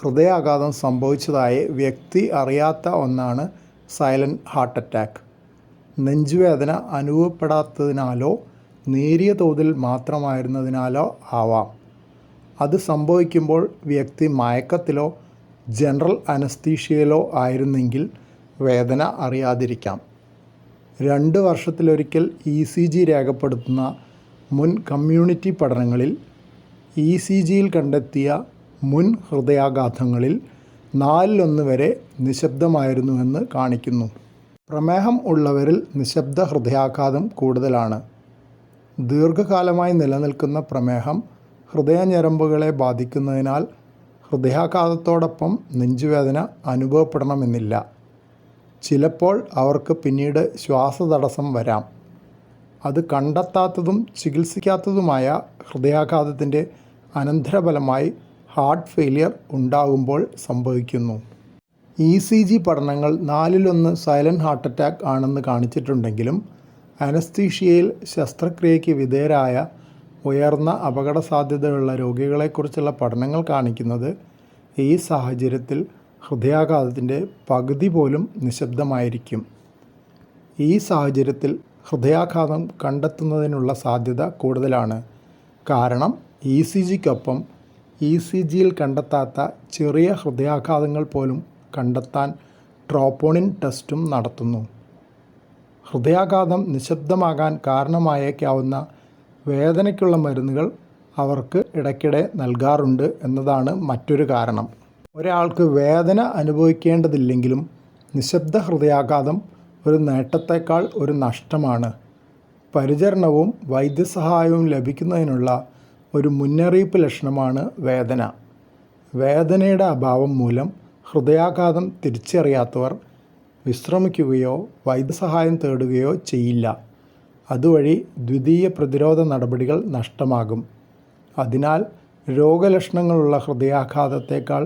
ഹൃദയാഘാതം സംഭവിച്ചതായി വ്യക്തി അറിയാത്ത ഒന്നാണ് സൈലന്റ് ഹാർട്ട് അറ്റാക്ക്. നെഞ്ചുവേദന അനുഭവപ്പെടാത്തതിനാലോ നേരിയ തോതിൽ മാത്രമായിരുന്നതിനാലോ ആവാം. അത് സംഭവിക്കുമ്പോൾ വ്യക്തി മയക്കത്തിലോ ജനറൽ അനസ്തീഷ്യയിലോ ആയിരുന്നെങ്കിൽ വേദന അറിയാതിരിക്കാം. രണ്ട് വർഷത്തിലൊരിക്കൽ ഇ സി ജി രേഖപ്പെടുത്തുന്ന മുൻ കമ്മ്യൂണിറ്റി പഠനങ്ങളിൽ ഇ സി ജിയിൽ കണ്ടെത്തിയ മുൻ ഹൃദയാഘാതങ്ങളിൽ നാലിലൊന്ന് വരെ നിശബ്ദമായിരുന്നുവെന്ന് കാണിക്കുന്നു. പ്രമേഹം ഉള്ളവരിൽ നിശബ്ദ ഹൃദയാഘാതം കൂടുതലാണ്. ദീർഘകാലമായി നിലനിൽക്കുന്ന പ്രമേഹം ഹൃദയഞരമ്പുകളെ ബാധിക്കുന്നതിനാൽ ഹൃദയാഘാതത്തോടൊപ്പം നെഞ്ചുവേദന അനുഭവപ്പെടണമെന്നില്ല. ചിലപ്പോൾ അവർക്ക് പിന്നീട് ശ്വാസതടസ്സം വരാം. അത് കണ്ടെത്താത്തതും ചികിത്സിക്കാത്തതുമായ ഹൃദയാഘാതത്തിന്റെ അനന്തരഫലമായി ഹാർട്ട് ഫെയിലിയർ ഉണ്ടാകുമ്പോൾ സംഭവിക്കുന്നു. ഇ സി ജി പഠനങ്ങൾ നാലിലൊന്ന് സൈലന്റ് ഹാർട്ട് അറ്റാക്ക് ആണെന്ന് കാണിച്ചിട്ടുണ്ടെങ്കിലും അനസ്തീഷ്യയിൽ ശസ്ത്രക്രിയയ്ക്ക് വിധേയരായ ഉയർന്ന അപകട സാധ്യതയുള്ള രോഗികളെക്കുറിച്ചുള്ള പഠനങ്ങൾ കാണിക്കുന്നത് ഈ സാഹചര്യത്തിൽ ഹൃദയാഘാതത്തിന്റെ പകുതി പോലും നിശബ്ദമായിരിക്കും. ഈ സാഹചര്യത്തിൽ ഹൃദയാഘാതം കണ്ടെത്തുന്നതിനുള്ള സാധ്യത കൂടുതലാണ്. കാരണം ഇ സി ജിക്കൊപ്പം ഇ സി ജിയിൽ കണ്ടെത്താത്ത ചെറിയ ഹൃദയാഘാതങ്ങൾ പോലും കണ്ടെത്താൻ ട്രോപ്പോണിൻ ടെസ്റ്റും നടത്തുന്നു. ഹൃദയാഘാതം നിശബ്ദമാകാൻ കാരണമായേക്കാവുന്ന വേദനയ്ക്കുള്ള മരുന്നുകൾ അവർക്ക് ഇടയ്ക്കിടെ നൽകാറുണ്ട് എന്നതാണ് മറ്റൊരു കാരണം. ഒരാൾക്ക് വേദന അനുഭവിക്കേണ്ടതില്ലെങ്കിലും നിശബ്ദ ഹൃദയാഘാതം ഒരു നേട്ടത്തേക്കാൾ ഒരു നഷ്ടമാണ്. പരിചരണവും വൈദ്യസഹായവും ലഭിക്കുന്നതിനുള്ള ഒരു മുന്നറിയിപ്പ് ലക്ഷണമാണ് വേദന. വേദനയുടെ അഭാവം മൂലം ഹൃദയാഘാതം തിരിച്ചറിയാത്തവർ വിശ്രമിക്കുകയോ വൈദ്യസഹായം തേടുകയോ ചെയ്യില്ല. അതുവഴി ദ്വിതീയ പ്രതിരോധ നടപടികൾ നഷ്ടമാകും. അതിനാൽ രോഗലക്ഷണങ്ങളുള്ള ഹൃദയാഘാതത്തേക്കാൾ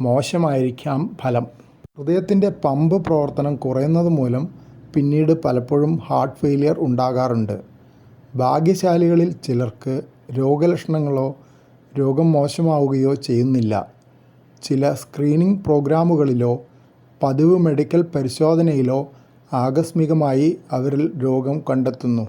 മോശമായിരിക്കാം ഫലം. ഹൃദയത്തിന്റെ പമ്പ് പ്രവർത്തനം കുറയുന്നത് മൂലം പിന്നീട് പലപ്പോഴും ഹാർട്ട് ഫെയിലിയർ ഉണ്ടാകാറുണ്ട്. ഭാഗ്യശാലികളിൽ ചിലർക്ക് രോഗലക്ഷണങ്ങളോ രോഗം മോശമാവുകയോ ചെയ്യുന്നില്ല. ചില സ്ക്രീനിംഗ് പ്രോഗ്രാമുകളിലോ പതിവ് മെഡിക്കൽ പരിശോധനയിലോ ആകസ്മികമായി അവരിൽ രോഗം കണ്ടെത്തുന്നു.